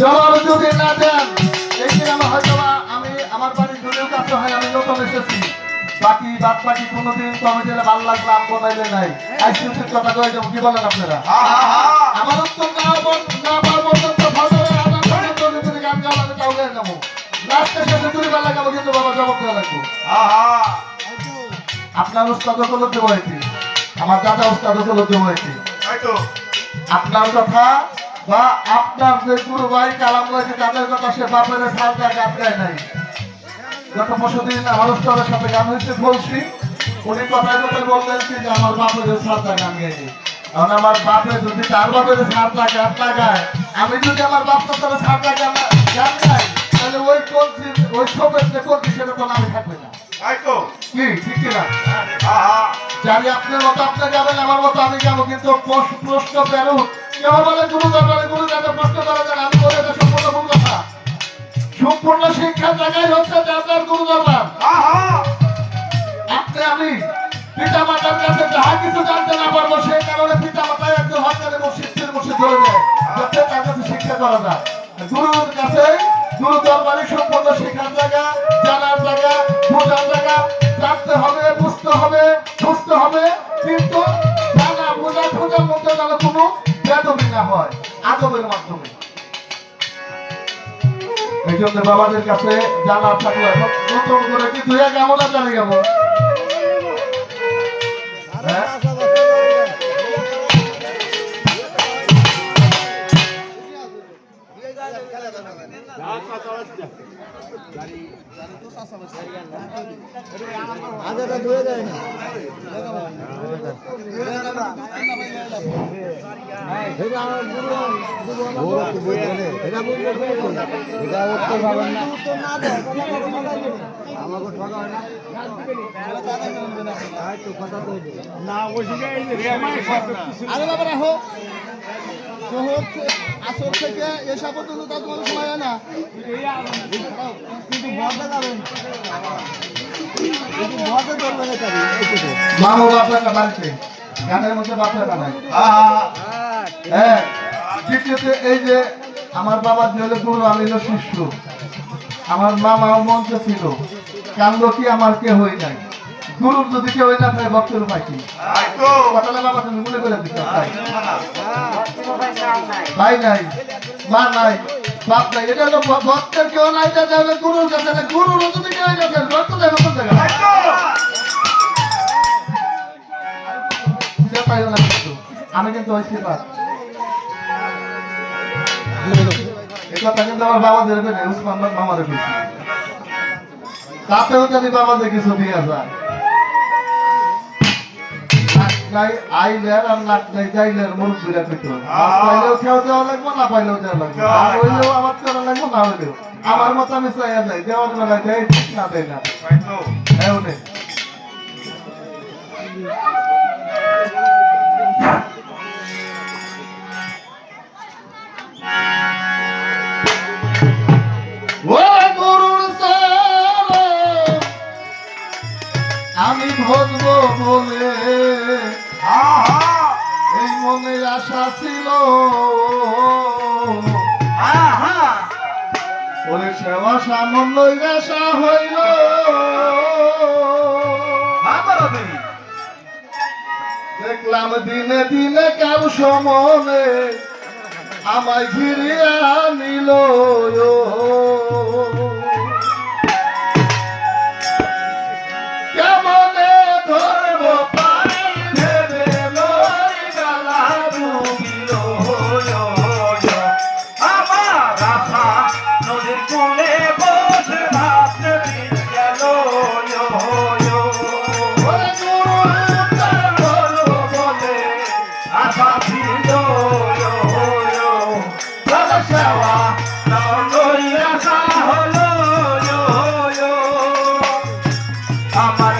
জবাব যদি না দেন এই গ্রামে হয়তো আমি আমার বাড়ি দূরের কাছে হয় আমি নতুন এসেছি। বাকি বাদ বাকি কোনোদিন কমিটিতে ভালো লাগল আম বনাইলে নাই। আইসিউসির কথা কয়ে যাব কি বলেন আপনারা? আমার উত্তর না না পর্যন্ত যদি গান গাওয়া লাগে তাও গায়ে যাব লাস্টে শেষে চুরি বেলা যাব কিন্তু বাবা জবাব দেওয়া লাগবো। আপনার উস্তাদ উপলব্ধি হয়েছে আমার দাদা উস্তাদ উপলব্ধি হয়েছে আপনার কথা বা আপনার যে গুরু ভাই কালাম রয়েছে তাদের কথা সে বাপের সাল গান গায় নাই। গত পরশু দিন আমার উস্তাদের সাথে গান হয়েছে বলছি উনি কথায় কথায় বললেন যে আমার বাপের সারটা গান গাইনি কারণ আমার বাপে যদি তার বাপের সারটা গান লাগায় আমি যদি আমার বাপ তার সারটা গান গান গাই তাহলে ওই কলসি ওই সবের যে কলসি সেটা তো নামে থাকবে না। কি? ঠিক কিনা? জানি আপনার মতো আপনি যাবেন আমার মতো আমি যাব কিন্তু প্রশ্ন- প্রশ্ন বেরুন সম্পূর্ণ শিক্ষার জায়গায় হচ্ছে আপনার গুরু দরবার আপনি আমি পিতা মাতার কাছে যাহা কিছু জানতে না পারব সেই কারণে পিতা মাতায় একজন হকারে মসজিদের বসে ধরে দেয় যাতে তার কাছে শিক্ষা করা যায়। গুরুর কাছে গুরু দরবারে সম্পূর্ণ শিক্ষার জায়গা জানার জায়গা বোঝার জায়গা জানতে হবে বুঝতে হবে বুঝতে হবে কিন্তু আদবের মাধ্যমে। এই জন্য বাবাদের কাছে জানা থাকল। এখন নতুন করে কি দুই আর জানে গেল হ্যাঁ? আরে বাবা রাখো। শহর থে- আসর থেকে এসা পর্যন্ত তা তোমার সময় হয় না। কিন্তু ভরতে যাবেন কিন্তু ভরতে ধরবে না চাবি মা ও বাপরা বাড়িতে গানের মধ্যে বাপরা নাই হ্যাঁ দ্বিতীয়তে এই যে আমার বাবা যে হলো গুরু আমি হলো শিষ্য। আমার মামাও মঞ্চে ছিল। কান্দ কি আমার কে হয়ে নাই। গুরুর যদি কেউ না থাকে ভক্তের উপায় কি? কথাটা বাবা তুমি মনে করে দিতে ভাই নাই মা নাই বাপ নাই। এটা হলো ভক্তের কেউ নাই যাতে হলো গুরুর কাছে না। গুরুর যদি কেউ ভক্ত আমি কিন্তু ওই কথা কিন্তু আমার বাবা দেবে না উসমান মামারে কইছি তাতেও জানি বাবাদের কিছু দিয়ে যায়। নাই আইলের আর নাক নাই যাইলের মুখ ঘুরে মাছ পাইলেও খেয়াও দেওয়া লাগবো না পাইলেও দেওয়া লাগবে। হইলেও আমার করা লাগবো না হইলেও। আমার মতো আমি চাইয়া যাই দেওয়ার বেলায় দেয় ঠিক না দেয় না। হ্যাঁ উনি আশা ছিল ওরে সেবা আশা হইল। দেখলাম দিনে দিনে কাল সমনে আমায় ঘিরিয়া নিল। আমার